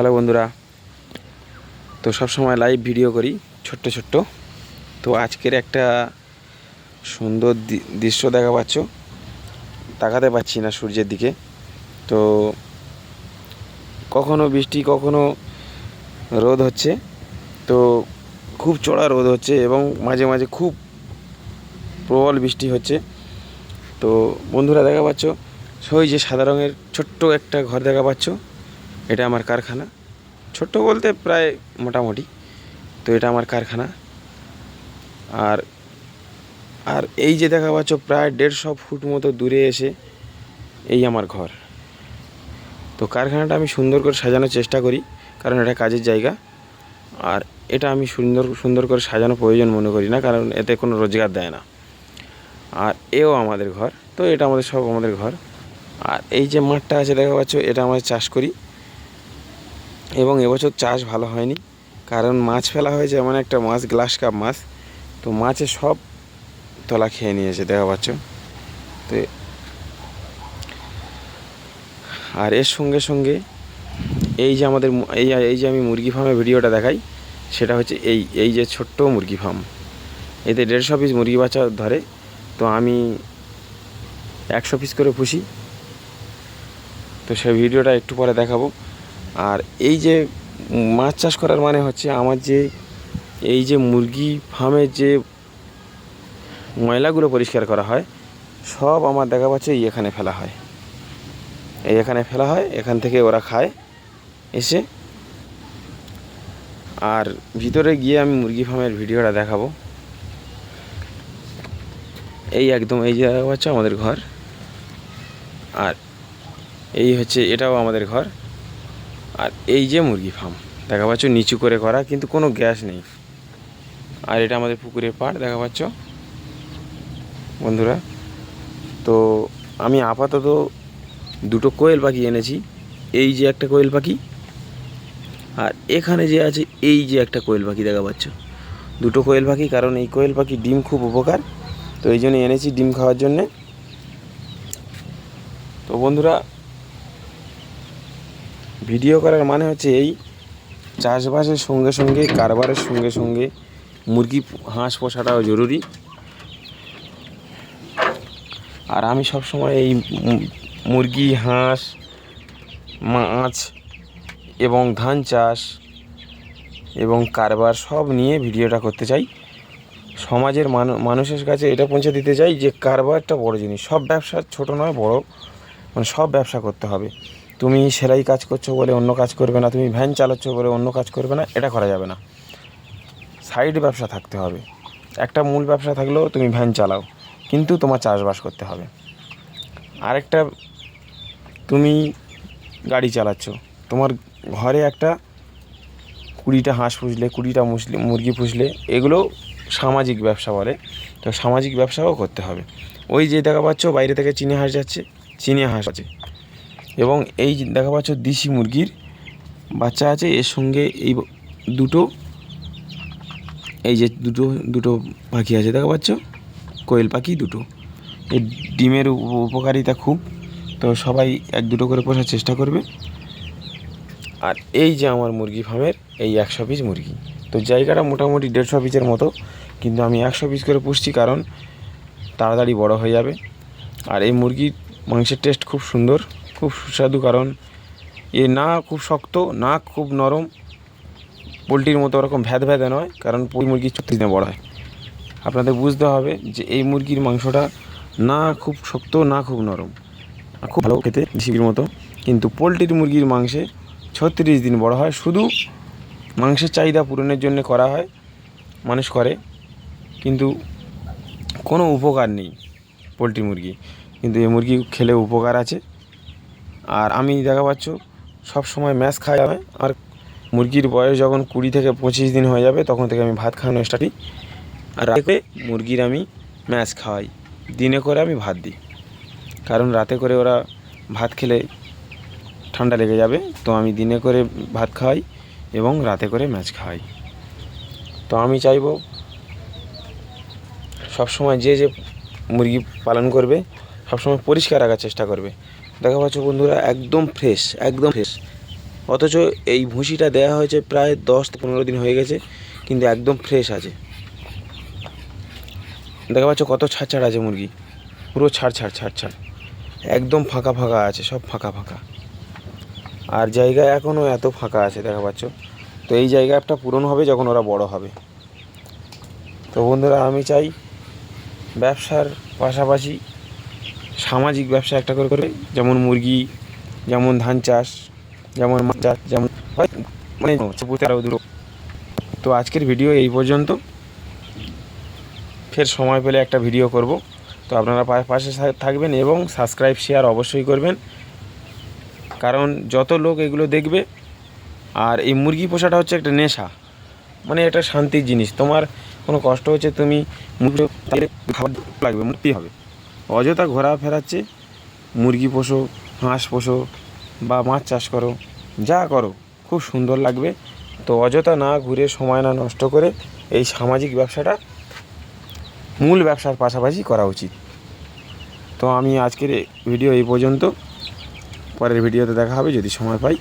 Hello বন্ধুরা। তো সব সময় লাইভ ভিডিও করি, ছোট্ট ছোট্ট। তো আজকের একটা সুন্দর দৃশ্য দেখা পাচ্ছ। তাকাতে পাচ্ছি না সূর্যের দিকে। তো কখনো বৃষ্টি, কখনো রোদ হচ্ছে। তো খুব চড়া রোদ হচ্ছে এবং মাঝে মাঝে খুব প্রবল বৃষ্টি হচ্ছে। তো বন্ধুরা দেখা পাচ্ছ, ওই যে সাদা রঙের ছোট্ট একটা ঘর দেখা পাচ্ছ। এটা আমার কারখানা। ছোট্ট বলতে প্রায় মোটামুটি। তো এটা আমার কারখানা। আর আর এই যে দেখা পাচ্ছ প্রায় দেড়শো ফুট মতো দূরে এসে এই আমার ঘর। তো কারখানাটা আমি সুন্দর করে সাজানোর চেষ্টা করি, কারণ এটা কাজের জায়গা। আর এটা আমি সুন্দর সুন্দর করে সাজানো প্রয়োজন মনে করি না, কারণ এতে কোনো রোজগার দেয় না। আর এও আমাদের ঘর, তো এটা আমাদের সব আমাদের ঘর। আর এই যে মাঠটা আছে, দেখা পাচ্ছ, এটা আমরা চাষ করি। এবং এবছর চাষ ভালো হয়নি। কারণ মাছ ফেলা হয়েছে এমন একটা মাছ, গ্লাস কাপ মাছ। তো মাছে সব তলা খেয়ে নিয়েছে, দেখা পাচ্ছ? তো আর এর সঙ্গে সঙ্গে এই যে আমাদের এই এই যে আমি মুরগি ফার্মের ভিডিওটা দেখাই, সেটা হচ্ছে এই এই যে ছোট্ট মুরগি ফার্ম এতে দেড়শো পিস মুরগি বাচ্চা ধরে। তো আমি একশো পিস করে পুষি। তো সেই ভিডিওটা একটু পরে দেখাবো। আর এই যে মাছ চাষ করার মানে হচ্ছে আমার যে এই যে মুরগি ফার্মের যে ময়লাগুলো পরিষ্কার করা হয়, সব আমার দেখা পাচ্ছে এই এখানে ফেলা হয়। এই এখানে ফেলা হয়, এখান থেকে ওরা খায় এসে। আর ভিতরে গিয়ে আমি মুরগি ফার্মের ভিডিওটা দেখাবো। এই একদম এই যে পাচ্ছ আমাদের ঘর। আর এই হচ্ছে এটাও আমাদের ঘর। আর এই যে মুরগি ফার্ম দেখা পাচ্ছ নিচু করে করা, কিন্তু কোনো গ্যাস নেই। আর এটা আমাদের পুকুরের পাড়, দেখা পাচ্ছ? বন্ধুরা, তো আমি আপাতত দুটো কোয়েল পাখি এনেছি। এই যে একটা কোয়েল পাখি, আর এখানে যে আছে এই যে একটা কোয়েল পাখি, দেখা পাচ্ছ? দুটো কোয়েল পাখি, কারণ এই কোয়েল পাখি ডিম খুব উপকার, তো এই জন্য এনেছি ডিম খাওয়ার জন্যে। তো বন্ধুরা ভিডিও করার মানে হচ্ছে এই চাষবাসের সঙ্গে সঙ্গে, কারবারের সঙ্গে সঙ্গে মুরগি হাঁস পোষাটাও জরুরি। আর আমি সব সময় এই মুরগি, হাঁস, মাছ এবং ধান চাষ এবং কারবার সব নিয়ে ভিডিওটা করতে চাই। সমাজের মানু, মানুষের কাছে এটা পৌঁছে দিতে চাই যে কারবারটা বড় জিনিস। সব ব্যবসা ছোট নয়, বড়। মানে সব ব্যবসা করতে হবে। তুমি সেলাই কাজ করছ বলে অন্য কাজ করবে না, তুমি ভ্যান চালাচ্ছ বলে অন্য কাজ করবে না, এটা করা যাবে না। সাইড ব্যবসা থাকতে হবে। একটা মূল ব্যবসা থাকলেও তুমি ভ্যান চালাও, কিন্তু তোমার চাষবাস করতে হবে। আরেকটা, তুমি গাড়ি চালাচ্ছ, তোমার ঘরে একটা কুড়িটা হাঁস পুষলে, কুড়িটা মুসলি, মুরগি পুষলে, এগুলো সামাজিক ব্যবসা বলে, তো সামাজিক ব্যবসাও করতে হবে। ওই যে দেখা পাচ্ছ, বাইরে থেকে চিনি হাঁস যাচ্ছে, চিনি হাঁস আছে। এবং এই দেখা পাচ্ছ দেশি মুরগির বাচ্চা আছে, এর সঙ্গে এই দুটো, এই যে দুটো দুটো পাখি আছে দেখা পাচ্ছ, কোয়েল পাখি দুটো। এই ডিমের উপ- উপকারিতা খুব, তো সবাই এক দুটো করে পোষার চেষ্টা করবে। আর এই যে আমার মুরগি ফার্মের, এই একশো পিস মুরগি। তো জায়গাটা মোটামুটি দেড়শো পিসের মতো, কিন্তু আমি একশো পিস করে পুষছি কারণ তাড়াতাড়ি বড় হয়ে যাবে। আর এই মুরগির মাংসের টেস্ট খুব সুন্দর। খুব সুস্বাদু, কারণ এ না খুব শক্ত, না খুব নরম, পোলট্রির মতো ওরকম ভ্যাদ ভ্যাদে নয়, কারণ পোলট্রি মুরগি ছত্রিশ দিনে বড় হয়। আপনাদের বুঝতে হবে যে এই মুরগির মাংসটা না খুব শক্ত, না খুব নরম। খুব ভালো খেতে, দেশির মতো। কিন্তু পোলট্রির মুরগির মাংসে ছত্রিশ দিন বড় হয়, শুধু মাংসের চাহিদা পূরণের জন্য করা হয়, মানুষ করে। কিন্তু কোনো উপকার নেই পোলট্রি মুরগি। কিন্তু এই মুরগি খেলে উপকার আছে। আর আমি দেখা পাচ্ছ, সব সময় ম্যাশ খাওয়া যাবে আর মুরগির বয়স যখন কুড়ি থেকে পঁচিশ দিন হয়ে যাবে, তখন থেকে আমি ভাত খাওয়ানো স্টার্ট করি। আর রাতে মুরগির আমি ম্যাশ খাওয়াই। দিনে করে আমি ভাত দিই। কারণ রাতে করে ওরা ভাত খেলে ঠান্ডা লেগে যাবে, তো আমি দিনে করে ভাত খাওয়াই এবং রাতে করে ম্যাচ খাওয়াই তো আমি চাইব সবসময় যে যে মুরগি পালন করবে সবসময় পরিষ্কার রাখার চেষ্টা করবে। দেখা পাচ্ছ বন্ধুরা, একদম ফ্রেশ একদম ফ্রেশ অথচ এই ভুসিটা দেওয়া হয়েছে প্রায় দশ পনেরো দিন হয়ে গেছে, কিন্তু একদম ফ্রেশ আছে। দেখা পাচ্ছ কত ছাড় ছাড় আছে মুরগি। পুরো ছাড় ছাড় ছাড় ছাড়। একদম ফাঁকা ফাঁকা আছে, সব ফাঁকা ফাঁকা। আর জায়গা এখনও এত ফাঁকা আছে, দেখা পাচ্ছ। তো এই জায়গাটা পূরণ হবে যখন ওরা বড় হবে। তো বন্ধুরা, আমি চাই ব্যবসার পাশাপাশি সামাজিক ব্যবসা একটা করে করে যেমন মুরগি, যেমন ধান চাষ, যেমন মাছ চাষ, যেমন মানে আরও দুটো। তো আজকের ভিডিও এই পর্যন্ত। ফের সময় পেলে একটা ভিডিও করব। তো আপনারা পাশে থাকবেন এবং সাবস্ক্রাইব, শেয়ার অবশ্যই করবেন। কারণ যত লোক এগুলো দেখবে, আর এই মুরগি পোষাটা হচ্ছে একটা নেশা। মানে এটা শান্তির জিনিস। তোমার কোনো কষ্ট হচ্ছে তুমি মুরগি খাবার লাগবে, মুক্তি হবে। অযথা ঘোরা ফেরাচ্ছে। মুরগি পোষো, হাঁস পোষো বা মাছ চাষ করো, যা করো, খুব সুন্দর লাগবে। তো অযথা না ঘুরে সময় না নষ্ট করে এই সামাজিক ব্যবসাটা মূল ব্যবসার পাশাপাশি করা উচিত। তো আমি আজকের ভিডিও এই পর্যন্ত। পরের ভিডিওতে দেখা হবে, যদি সময় পাই।